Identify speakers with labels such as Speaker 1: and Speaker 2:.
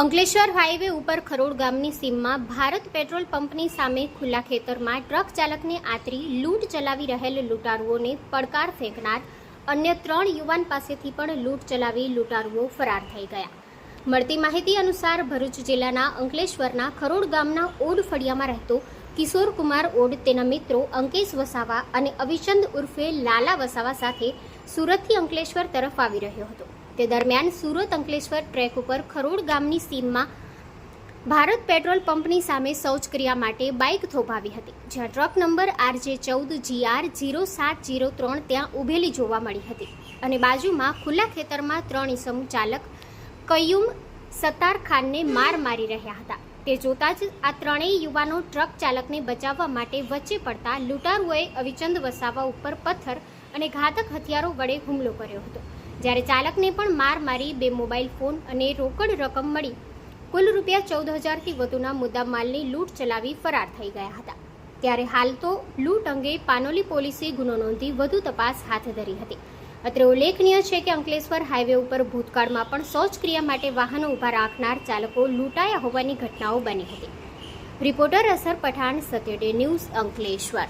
Speaker 1: Ankleshwar highway ઉપર ખરોડ ગામની સીમમાં ભારત પેટ્રોલ પંપની સામે ખુલ્લા ખેતરમાં ટ્રક ચાલકને આતરી લૂંટ ચલાવી રહેલ લૂંટારુઓને પડકાર ફેંકનાર અન્ય ત્રણ યુવાન પાસેથી પણ લૂંટ ચલાવી લૂંટારુઓ ફરાર થઈ ગયા. મળતી માહિતી અનુસાર ભરૂચ જિલ્લાના અંકલેશ્વરના ખરોડ ગામના ઓડ ફળિયામાં રહેતો કિશોર કુમાર ઓડ, તેના મિત્રો અંકેશ વસાવા અને અવિચંદ ઉર્ફે લાલા વસાવા સાથે સુરતથી અંકલેશ્વર તરફ આવી રહ્યો હતો. તે દરમિયાન સુરત અંકલેશ્વર ટ્રેક ઉપર ખરોડ ગામની સીમમાં ભારત પેટ્રોલ પંપની સામે શૌચક્રિયા માટે બાઇક થોભાવી હતી, જ્યાં ટ્રક નંબર આરજે ચૌદ જીઆર જીરો સાત જીરો ત્રણ ત્યાં ઊભેલી જોવા મળી હતી અને બાજુમાં ખુલ્લા ખેતરમાં ત્રણ ઇસમ ચાલક કયુમ સત્તાર ખાનને માર મારી રહ્યા હતા. તે જોતા જ આ ત્રણેય યુવાનો ટ્રક ચાલકને બચાવવા માટે વચ્ચે પડતા લૂંટારુઓએ અવિચંદ વસાવા ઉપર પથ્થર અને ઘાતક હથિયારો વડે હુમલો કર્યો હતો. જ્યારે ચાલકને પણ માર મારી બે મોબાઈલ ફોન અને રોકડ રકમ મળી. કુલ રૂપિયા ચૌદ હજારથી વધુના મુદ્દામાલની લૂંટ ચલાવી ફરાર થઈ ગયા હતા. ત્યારે હાલ તો લૂંટ અંગે પાનોલી પોલીસે ગુનો નોંધી વધુ તપાસ હાથ ધરી હતી. અત્રે ઉલ્લેખનીય છે કે અંકલેશ્વર હાઈવે ઉપર ભૂતકાળમાં પણ શૌચક્રિયા માટે વાહનો ઊભા રાખનાર ચાલકો લૂંટાયા હોવાની ઘટનાઓ બની હતી. રિપોર્ટર અસર પઠાણ સત્યડે ન્યૂઝ અંકલેશ્વર.